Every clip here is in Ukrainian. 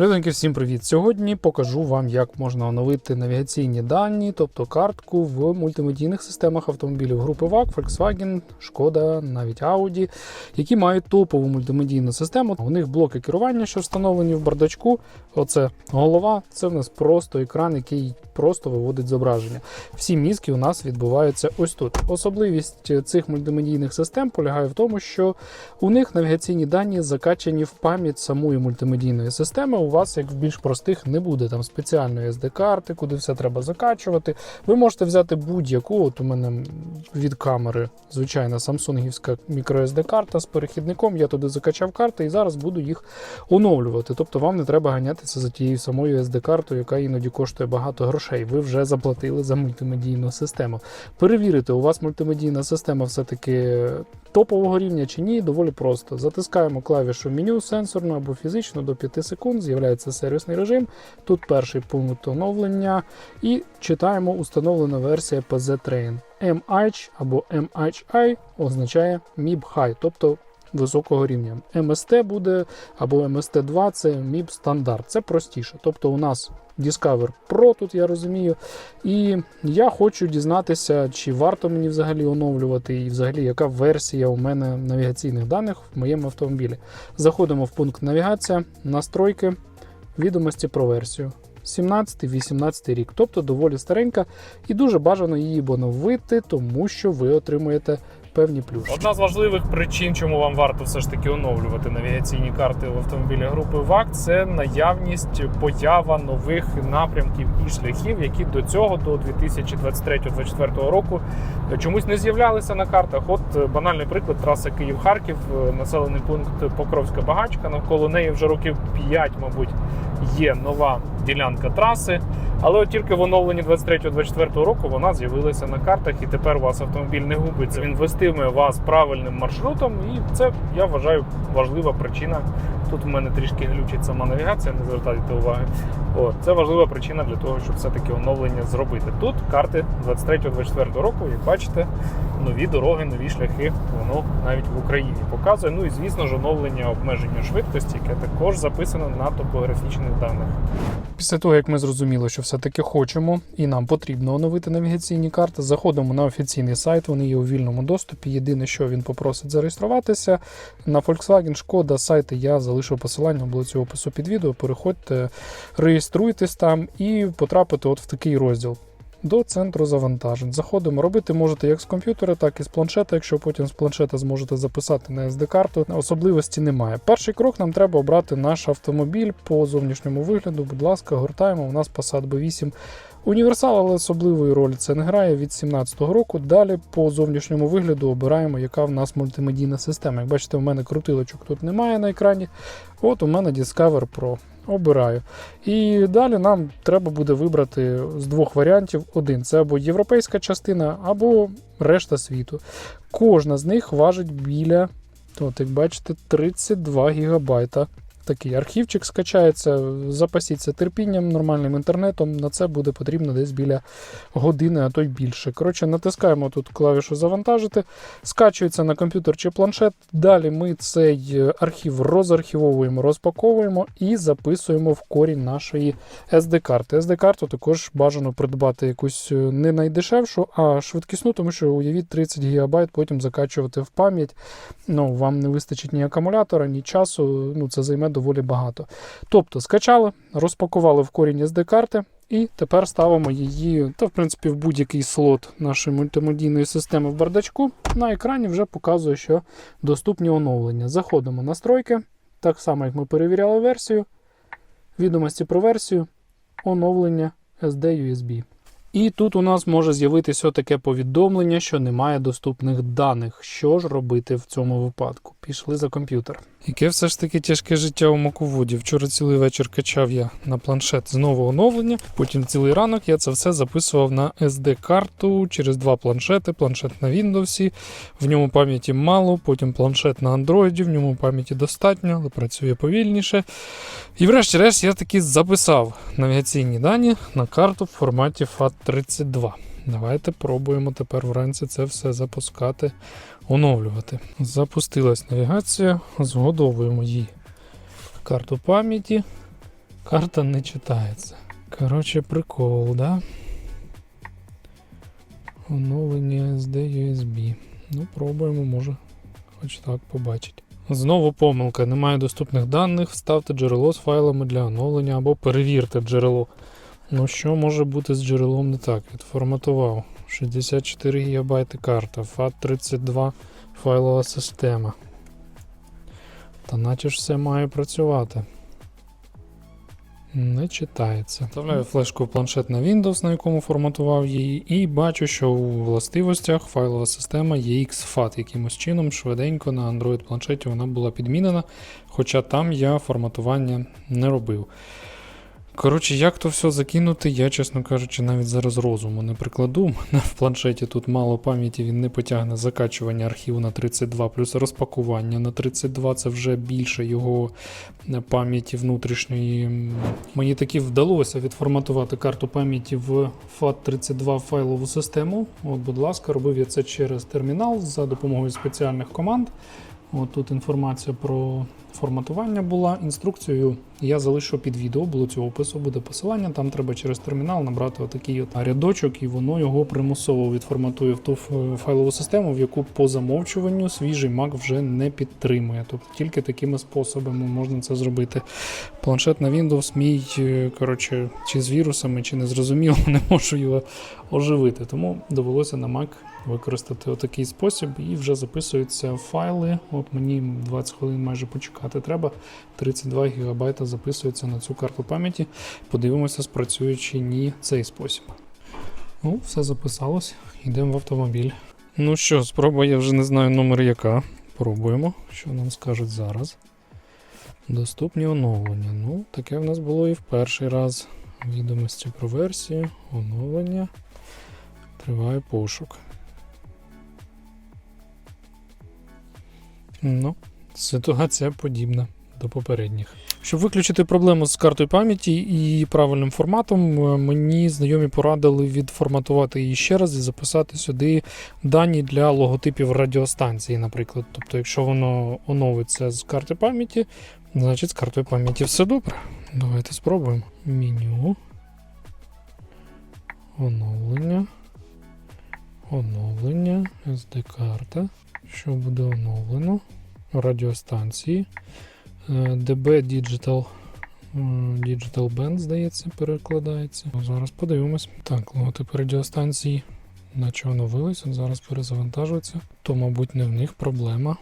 Людоньки, всім привіт! Сьогодні покажу вам, як можна оновити навігаційні дані, тобто картку в мультимедійних системах автомобілів групи VAG, Volkswagen, Шкода, навіть Audi, які мають топову мультимедійну систему. У них блоки керування, що встановлені в бардачку. Оце голова, це в нас просто екран, який просто виводить зображення. Всі мізки у нас відбуваються ось тут. Особливість цих мультимедійних систем полягає в тому, що у них навігаційні дані закачані в пам'ять самої мультимедійної системи. У вас, як в більш простих, не буде там спеціальної SD-карти, куди все треба закачувати. Ви можете взяти будь-яку. От у мене від камери, звичайна самсунгівська microSD карта з перехідником. Я туди закачав карти і зараз буду їх оновлювати. Тобто вам не треба ганятися за тією самою SD-картою, яка іноді коштує багато грошей. Ви вже заплатили за мультимедійну систему. Перевірити, у вас мультимедійна система все-таки топового рівня чи ні, доволі просто. Затискаємо клавішу меню сенсорно або фізично до 5 секунд, з'являється сервісний режим. Тут перший пункт оновлення. І читаємо установлена версія PZ Train. MH або MHI означає MIB High, тобто високого рівня. MST буде або MST2 це MIB стандарт. Це простіше. Тобто у нас Discover Pro, тут я розумію. І я хочу дізнатися, чи варто мені взагалі оновлювати, і взагалі яка версія у мене навігаційних даних в моєму автомобілі. Заходимо в пункт навігація, настройки, відомості про версію. 17-18 рік, тобто доволі старенька, і дуже бажано її оновити, тому що ви отримуєте певні плюшки. Одна з важливих причин, чому вам варто все ж таки оновлювати навігаційні карти в автомобілі групи ВАК, це наявність поява нових напрямків і шляхів, які до цього, до 2023-2024 року, чомусь не з'являлися на картах. От е, банальний приклад траса Київ-Харків, е, населений пункт Покровська Багачка. Навколо неї вже років 5, мабуть, є нова ділянка траси. Але от тільки в оновленні 23-24 року вона з'явилася на картах, і тепер у вас автомобіль не губиться. Він вестиме вас правильним маршрутом, і це я вважаю важлива причина. Тут в мене трішки глючить сама навігація, не звертайте уваги. От, це важлива причина для того, щоб все-таки оновлення зробити. Тут карти 23-24 року, як бачите, нові дороги, нові шляхи, воно навіть в Україні показує. Ну і звісно ж оновлення обмеження швидкості, яке також записано на топографічних даних. Після того, як ми зрозуміли, що все-таки хочемо і нам потрібно оновити навігаційні карти, заходимо на офіційний сайт, вони є у вільному доступі. Єдине, що він попросить зареєструватися. На Volkswagen, Шкода, сайти я залишив посилання в блоці опису під відео. Переходьте, реєструйтесь там і потрапите от в такий розділ. До центру завантажень. Заходимо. Робити можете як з комп'ютера, так і з планшета. Якщо потім з планшета зможете записати на SD-карту, особливості немає. Перший крок нам треба обрати наш автомобіль по зовнішньому вигляду. Будь ласка, гортаємо. У нас Passat B8 Універсал, але особливої ролі це не грає від 2017 року. Далі по зовнішньому вигляду обираємо, яка в нас мультимедійна система. Як бачите, у мене крутилочок тут немає на екрані. От у мене Discover Pro. Обираю. І далі нам треба буде вибрати з двох варіантів один: це або європейська частина, або решта світу. Кожна з них важить біля, от, як бачите, 32 гігабайта. Такий архівчик скачається, запасіться терпінням, нормальним інтернетом. На це буде потрібно десь біля години, а то й більше. Коротше, натискаємо тут клавішу завантажити, скачується на комп'ютер чи планшет. Далі ми цей архів розархівовуємо, розпаковуємо і записуємо в корінь нашої SD-карти. SD-карту також бажано придбати якусь не найдешевшу, а швидкісну, тому що уявіть 30 ГБ потім закачувати в пам'ять. Ну, Вам не вистачить ні акумулятора, ні часу. Ну, Це займе доволі багато. Тобто скачали, розпакували в корінь SD-карти. І тепер ставимо її, та в принципі в будь-який слот нашої мультимедійної системи в бардачку. На екрані вже показує, що доступні оновлення. Заходимо на настройки, так само, як ми перевіряли версію, відомості про версію, оновлення SD USB. І тут у нас може з'явитися таке повідомлення, що немає доступних даних. Що ж робити в цьому випадку? Пішли за комп'ютер. Яке все ж таки тяжке життя у Маководі. Вчора цілий вечір качав я на планшет знову оновлення. Потім цілий ранок я це все записував на SD-карту через два планшети. Планшет на Windows, в ньому пам'яті мало, потім планшет на Android, в ньому пам'яті достатньо, але працює повільніше. І врешті-решт я таки записав навігаційні дані на карту в форматі FAT32. Давайте пробуємо тепер вранці це все запускати, оновлювати. Запустилась навігація, згодовуємо їй карту пам'яті. Карта не читається. Коротше, прикол, да? Оновлення SD USB. Ну, пробуємо, може, хоч так побачить. Знову помилка. Немає доступних даних. Вставте джерело з файлами для оновлення або перевірте джерело. Ну, що може бути з джерелом не так? Відформатував. 64 ГБ карта, FAT32 файлова система. Та наче ж все має працювати. Не читається. Вставляю флешку планшет на Windows, на якому форматував її, і бачу, що у властивостях файлова система EXFAT якимось чином швиденько на Android планшеті вона була підмінена, хоча там я форматування не робив. Коротше, як то все закинути, я, чесно кажучи, навіть зараз розуму не прикладу. Мене в планшеті тут мало пам'яті, він не потягне закачування архіву на 32, плюс розпакування на 32 це вже більше його е, пам'яті внутрішньої. Мені таки вдалося відформатувати карту пам'яті в FAT32 файлову систему. От, будь ласка, робив я це через термінал за допомогою спеціальних команд. От тут інформація про форматування була. Інструкцію я залишу під відео, було цього опису, буде посилання. Там треба через термінал набрати отакий от рядочок, і воно його примусово відформатує в ту файлову систему, в яку по замовчуванню свіжий Mac вже не підтримує. Тобто тільки такими способами можна це зробити. Планшет на Windows мій, е, коротше, чи з вірусами, чи не зрозуміло, не можу його оживити. Тому довелося на Mac використати отакий спосіб і вже записуються файли. От мені 20 хвилин майже почекати треба. 32 ГБ записується на цю карту пам'яті. Подивимося, спрацює чи ні цей спосіб. Ну, все записалось. Йдемо в автомобіль. Ну що, спроба, я вже не знаю номер яка. Пробуємо, що нам скажуть зараз. Доступні оновлення. Ну, таке в нас було і в перший раз. Відомості про версію, оновлення. Триває пошук. Ну, ситуація подібна до попередніх. Щоб виключити проблему з картою пам'яті і правильним форматом, е, мені знайомі порадили відформатувати її ще раз і записати сюди дані для логотипів радіостанції, наприклад. Тобто, якщо воно оновиться з карти пам'яті, значить з картою пам'яті все добре. Давайте спробуємо. Меню. Оновлення. Оновлення. SD-карта. Що буде оновлено? Радіостанції. Е, DB Digital. е, Digital Band, здається, перекладається. Ну, Зараз подивимось. Так, логотипи радіостанції. Наче оновились, от зараз перезавантажується. То, мабуть, не в них проблема.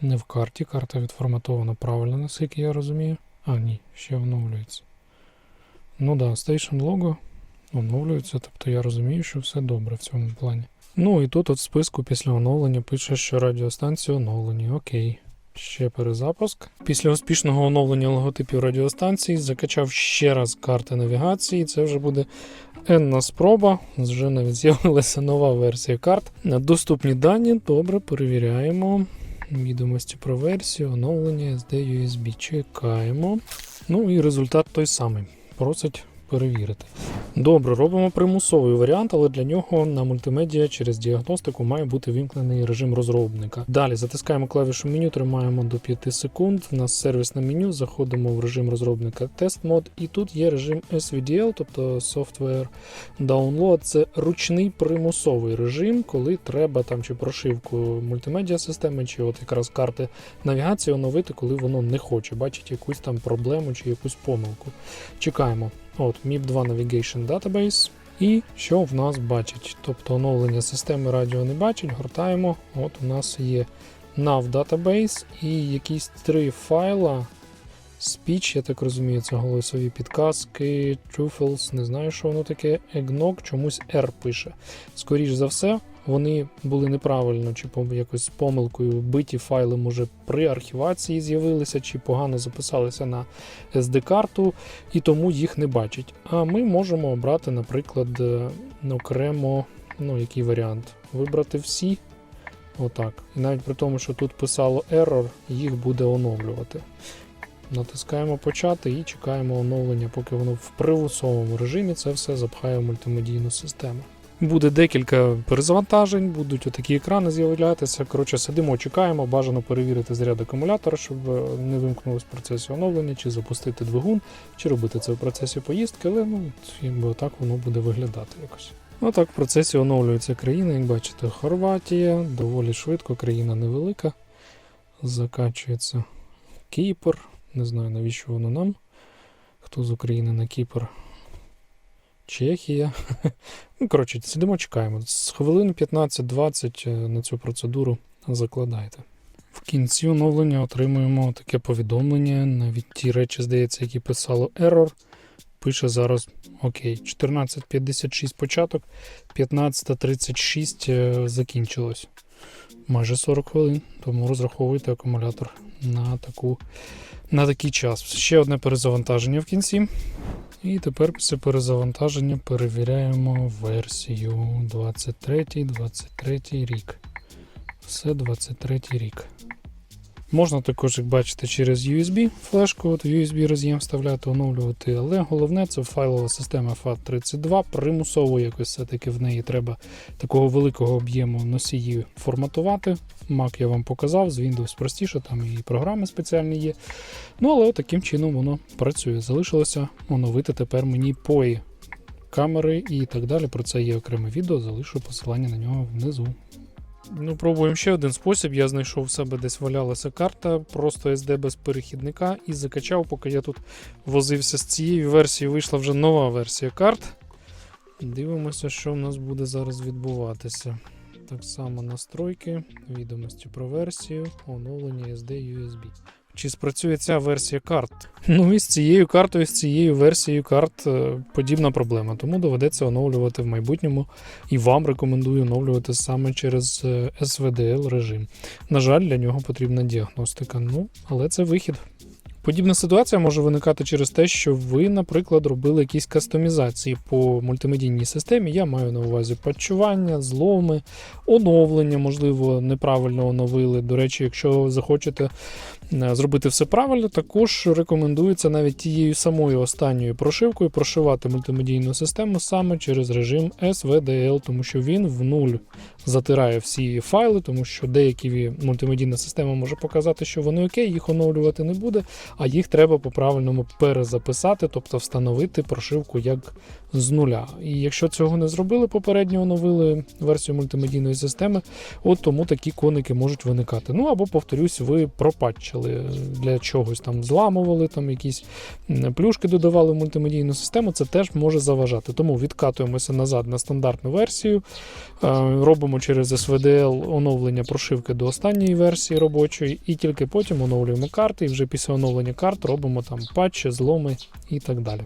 Не в карті. Карта відформатована правильно, наскільки я розумію. А, ні, ще оновлюється. Ну да, Station Logo оновлюється, тобто я розумію, що все добре в цьому плані. Ну і тут от в списку після оновлення пише, що радіостанції оновлені. Окей. Ще перезапуск. Після успішного оновлення логотипів радіостанцій закачав ще раз карти навігації. Це вже буде енна спроба. Вже навіть з'явилася нова версія карт. Доступні дані. Добре, перевіряємо. Відомості про версію, оновлення SD USB. Чекаємо. Ну і результат той самий. Просить перевірити. Добре, робимо примусовий варіант, але для нього на мультимедіа через діагностику має бути вімкнений режим розробника. Далі затискаємо клавішу меню, тримаємо до 5 секунд. У нас сервісне меню, заходимо в режим розробника тест мод, і тут є режим SVDL, тобто Software Download. Це ручний примусовий режим, коли треба там чи прошивку мультимедіа системи, чи от якраз карти навігації оновити, коли воно не хоче, бачить якусь там проблему чи якусь помилку. Чекаємо. От, MIP2 Navigation Database. І що в нас бачить? Тобто оновлення системи радіо не бачить, гортаємо. От у нас є NAV Database і якісь три файла. Speech, я так розумію, це голосові підказки, Truffles, не знаю, що воно таке. Eggnog, чомусь R пише. Скоріш за все, вони були неправильно чи по якось помилкою биті файли, може, при архівації з'явилися, чи погано записалися на SD-карту і тому їх не бачить. А ми можемо обрати, наприклад, е, окремо, ну, який варіант? Вибрати всі. Отак. І навіть при тому, що тут писало error, їх буде оновлювати. Натискаємо почати і чекаємо оновлення, поки воно в примусовому режимі це все запхає в мультимедійну систему. Буде декілька перезавантажень, будуть отакі екрани з'являтися. Коротше, сидимо, чекаємо, бажано перевірити заряд акумулятора, щоб е, не вимкнулось в процесі оновлення, чи запустити двигун, чи робити це в процесі поїздки, але ну, якби отак воно буде виглядати якось. Отак в процесі оновлюється країна, як бачите, Хорватія, доволі швидко, країна невелика. Закачується Кіпр. Не знаю навіщо воно нам. Хто з України на Кіпр? Чехія. Ну, коротше, сидимо, чекаємо. З хвилин 15-20 е, на цю процедуру закладайте. В кінці оновлення отримуємо таке повідомлення. Навіть ті речі, здається, які писало Error. Пише зараз окей. 14.56 початок, 15.36 е, закінчилось. Майже 40 хвилин, тому розраховуйте акумулятор на, таку, на такий час. Ще одне перезавантаження в кінці. І тепер після перезавантаження перевіряємо версію 23 23 рік. Все 23 рік. Можна також, як бачите, через USB флешку, от в USB роз'єм вставляти, оновлювати, але головне це файлова система FAT32. Примусово якось все-таки в неї треба такого великого об'єму носії форматувати. Mac я вам показав, з Windows простіше, там і програми спеціальні є. Ну, але от таким чином воно працює. Залишилося оновити тепер мені пої камери і так далі. Про це є окреме відео, залишу посилання на нього внизу. Ну, пробуємо ще один спосіб. Я знайшов в себе десь валялася карта, просто SD без перехідника і закачав, поки я тут возився з цією версією, вийшла вже нова версія карт. Дивимося, що в нас буде зараз відбуватися. Так само настройки, відомості про версію, оновлення SD USB. Чи спрацює ця версія карт? Ну і з цією картою, з цією версією карт е, подібна проблема, тому доведеться оновлювати в майбутньому. І вам рекомендую оновлювати саме через е, SVDL режим. На жаль, для нього потрібна діагностика. Ну, але це вихід. Подібна ситуація може виникати через те, що ви, наприклад, робили якісь кастомізації по мультимедійній системі. Я маю на увазі патчування, зломи, оновлення, можливо, неправильно оновили. До речі, якщо захочете зробити все правильно, також рекомендується навіть тією самою останньою прошивкою прошивати мультимедійну систему саме через режим SVDL, тому що він в нуль затирає всі файли, тому що деякі мультимедійна система може показати, що вони окей, їх оновлювати не буде, а їх треба по-правильному перезаписати, тобто встановити прошивку як з нуля. І якщо цього не зробили, попередньо оновили версію мультимедійної системи, от тому такі коники можуть виникати. Ну або, повторюсь, ви пропатчили для чогось там, зламували там якісь плюшки, додавали в мультимедійну систему, це теж може заважати. Тому відкатуємося назад на стандартну версію, е, робимо через SVDL оновлення прошивки до останньої версії робочої, і тільки потім оновлюємо карти, і вже після оновлення карт робимо там патчі, зломи і так далі.